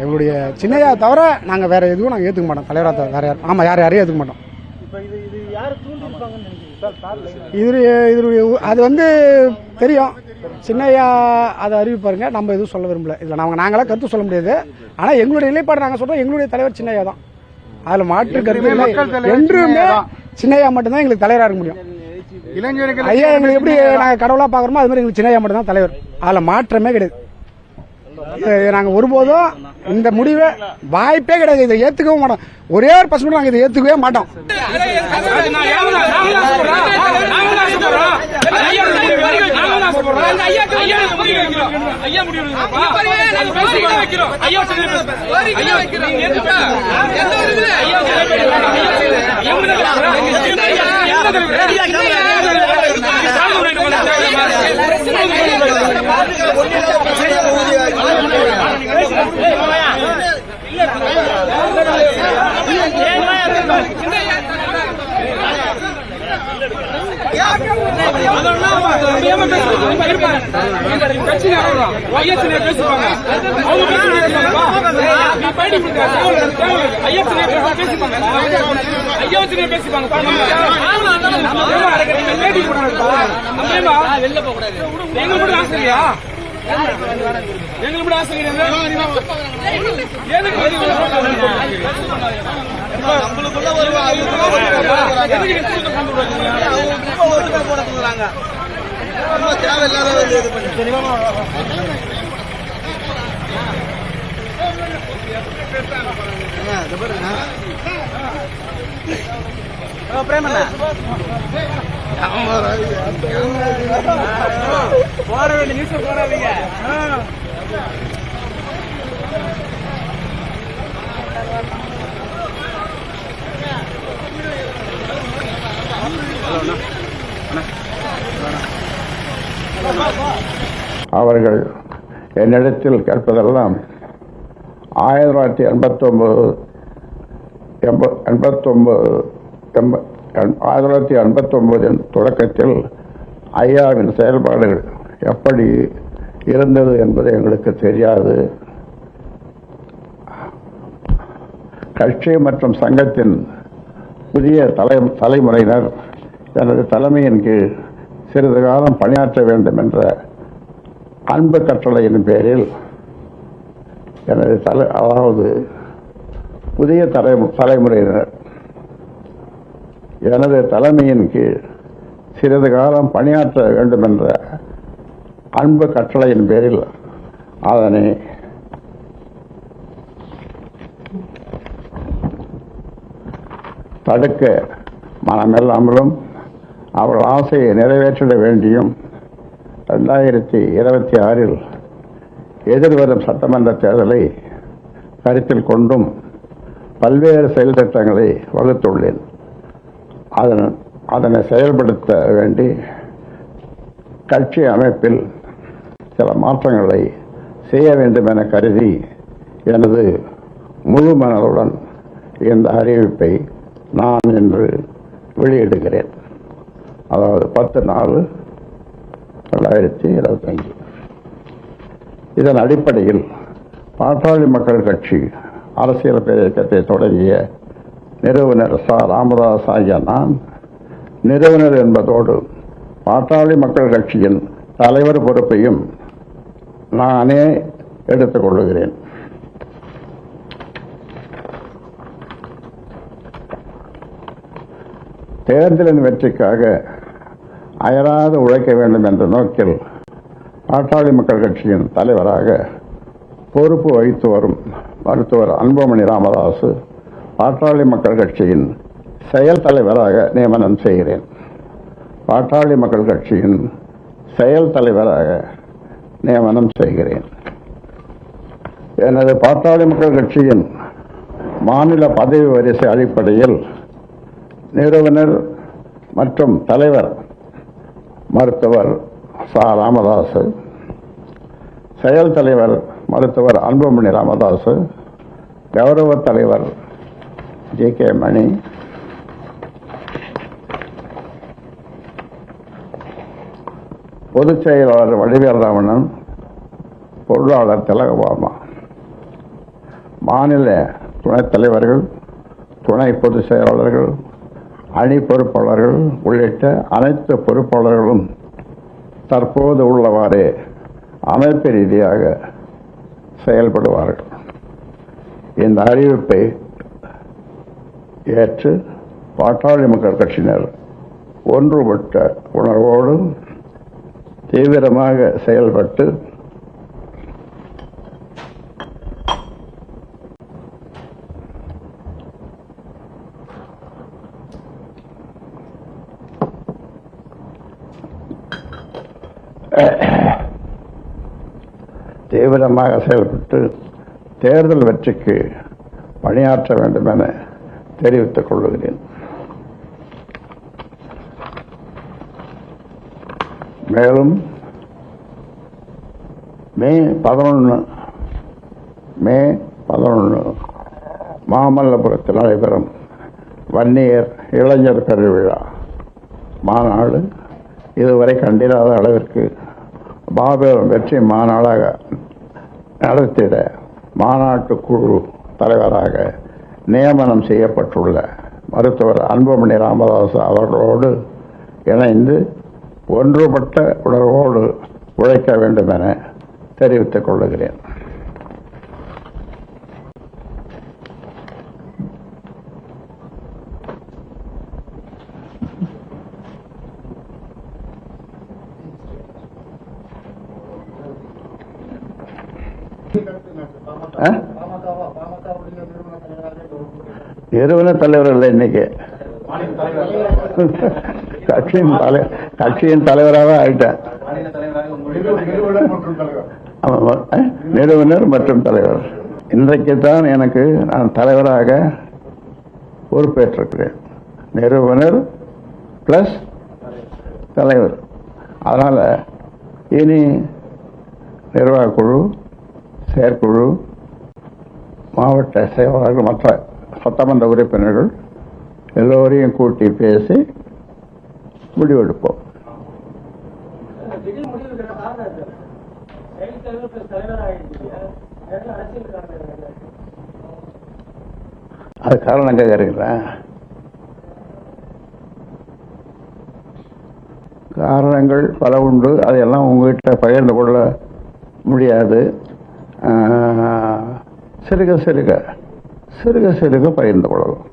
எங்களுடைய சின்னையா தவிர நாங்கள் வேற எதுவும் நாங்கள் ஏற்றுக்க மாட்டோம். தலைவராக தவிர வேற யார் ஆமாம் யார் யாரையும் ஏற்றுக்க மாட்டோம். இது இது அது வந்து தெரியும். சின்னையா அதை அறிவிப்பாருங்க. நம்ம எதுவும் சொல்ல விரும்பல. இதில் நாங்கள் நாங்களாம் கருத்து சொல்ல முடியாது. ஆனால் எங்களுடைய நிலைப்பாடு நாங்கள் சொல்கிறோம் எங்களுடைய தலைவர் சின்னையா தான். அதில் மாற்று கருத்து. என்றுமே சின்னையா மட்டும்தான் எங்களுக்கு தலைவராக இருக்க முடியும். இளைஞர்கள் ஐயா எங்களுக்கு எப்படி நாங்கள் கடவுளாக பார்க்குறோமோ அது மாதிரி எங்களுக்கு சின்னையா மட்டும் தான் தலைவர். அதில் மாற்றமே கிடையாது. நாங்கள் ஒருபோதும் இந்த முடிவை வாய்ப்பே கிடையாது இதை ஏற்றுக்கவும் மாட்டோம் ஒரே ஒரு பசங்க நாங்கள் இதை ஏற்றுக்கவே மாட்டோம் எங்களுக்கு ஆசை கிடையாது எதுக்கு போட வேண்டிய நியூஸ் போடாதீங்க அவர்கள் என்னிடத்தில் கேட்பதெல்லாம் ஆயிரத்தி தொள்ளாயிரத்தி எண்பத்தொம்பது எண்ப எண்பத்தொம்பது எண்ப எண்- ஆயிரத்தி தொள்ளாயிரத்தி எண்பத்தொம்பதின் தொடக்கத்தில் ஐயாவின் செயல்பாடுகள் எப்படி இருந்தது என்பது எங்களுக்கு தெரியாது. கட்சி மற்றும் சங்கத்தின் புதிய தலை தலைமுறையினர் எனது தலைமையின் கீழ் சிறிது காலம் பணியாற்ற வேண்டும் என்ற அன்பு கட்டளையின் பேரில் எனது தலை அதாவது புதிய தலை தலைமுறையினர் எனது தலைமையின் கீழ் சிறிது காலம் பணியாற்ற வேண்டும் என்ற அன்பு கட்டளையின் பேரில் அதனை தடுக்க மனமில்லாமலும் அவள் ஆசையை நிறைவேற்றிட வேண்டியும் ரெண்டாயிரத்தி இருபத்தி ஆறில் எதிர்வரும் சட்டமன்ற தேர்தலை கருத்தில் கொண்டும் பல்வேறு செயல் திட்டங்களை வகுத்துள்ளேன். அதன் அதனை செயல்படுத்த வேண்டி கட்சி அமைப்பில் சில மாற்றங்களை செய்ய வேண்டும் என கருதி எனது முழு மனதுடன் இந்த அறிவிப்பை நான் இன்று வெளியிடுகிறேன். அதாவது பத்து நாலு ரெண்டாயிரத்தி இருபத்தஞ்சு இதன் அடிப்படையில் பாட்டாளி மக்கள் கட்சி அரசியல் பேரியக்கத்தை தொடங்கிய நிறுவனர் ச. ராமதாஸ் ஆகிய நான் நிறுவனர் என்பதோடு பாட்டாளி மக்கள் கட்சியின் தலைவர் பொறுப்பையும் நானே எடுத்துக் கொள்ளுகிறேன் தேர்தலின் வெற்றிக்காக அயராது உழைக்க வேண்டும் என்ற நோக்கில் பாட்டாளி மக்கள் கட்சியின் தலைவராக பொறுப்பு வகித்து வரும் மருத்துவர் அன்புமணி ராமதாசு பாட்டாளி மக்கள் கட்சியின் செயல் தலைவராக நியமனம் செய்கிறேன். பாட்டாளி மக்கள் கட்சியின் செயல் தலைவராக நியமனம் செய்கிறேன். எனது பாட்டாளி மக்கள் கட்சியின் மாநில பதவி வரிசை அடிப்படையில் நிறுவனர் மற்றும் தலைவர் மருத்துவர் சா ராமதாசு. செயல் தலைவர் மருத்துவர் அன்புமணி ராமதாசு கௌரவ தலைவர் ஜே கே மணி. பொதுச் செயலாளர் வடிவேல் பொருளாளர் திலகபாமா மாநில துணைத் தலைவர்கள் துணை பொதுச் செயலாளர்கள் அணி பொறுப்பாளர்கள் உள்ளிட்ட அனைத்து பொறுப்பாளர்களும் தற்போது உள்ளவாறே அமைப்பு ரீதியாக செயல்படுவார்கள். இந்த அறிவிப்பை ஏற்று பாட்டாளி மக்கள் கட்சியினர் ஒன்றுபட்ட உணர்வோடு தீவிரமாக செயல்பட்டு தீவிரமாக செயல்பட்டு தேர்தல் வெற்றிக்கு பணியாற்ற வேண்டும் என தெரிவித்துக் கொள்கிறேன். மேலும் மே பதினொன்று மே பதினொன்று மாமல்லபுரத்தில் நடைபெறும் வன்னியர் இளைஞர் பெருவிழா. மாநாடு இதுவரை கண்டிராத அளவிற்கு மாபெரும் வெற்றி மாநாடாக நடத்திட மாநாட்டு குழு தலைவராக நியமனம் செய்யப்பட்டுள்ள மருத்துவர் அன்புமணி ராமதாஸ் அவர்களோடு இணைந்து ஒன்றுபட்ட உணர்வோடு உழைக்க வேண்டும் என தெரிவித்துக் கொள்ளுகிறேன் நிறுவன தலைவர் இல்லை இன்னைக்கு. கட்சியின் தலை கட்சியின் தலைவராக ஆயிட்டேன். நிறுவனர் மற்றும் தலைவர். இன்றைக்கு தான் எனக்கு நான் தலைவராக பொறுப்பேற்றிருக்கிறேன். நிறுவனர் பிளஸ் தலைவர். அதனால இனி நிர்வாக குழு செயற்குழு மாவட்ட செயலாளர்கள் மற்ற சட்டமன்ற உறுப்பினர்கள் எல்லோரையும் கூட்டி பேசி முடிவெடுப்போம். காரணம் அது காரணம் கேட்குறீங்களா காரணங்கள் பல உண்டு. அதையெல்லாம் உங்ககிட்ட பகிர்ந்து கொள்ள முடியாது. சிறுக சிறுக. சிறுக சிறுக பகிர்ந்து கொள்ளலாம்.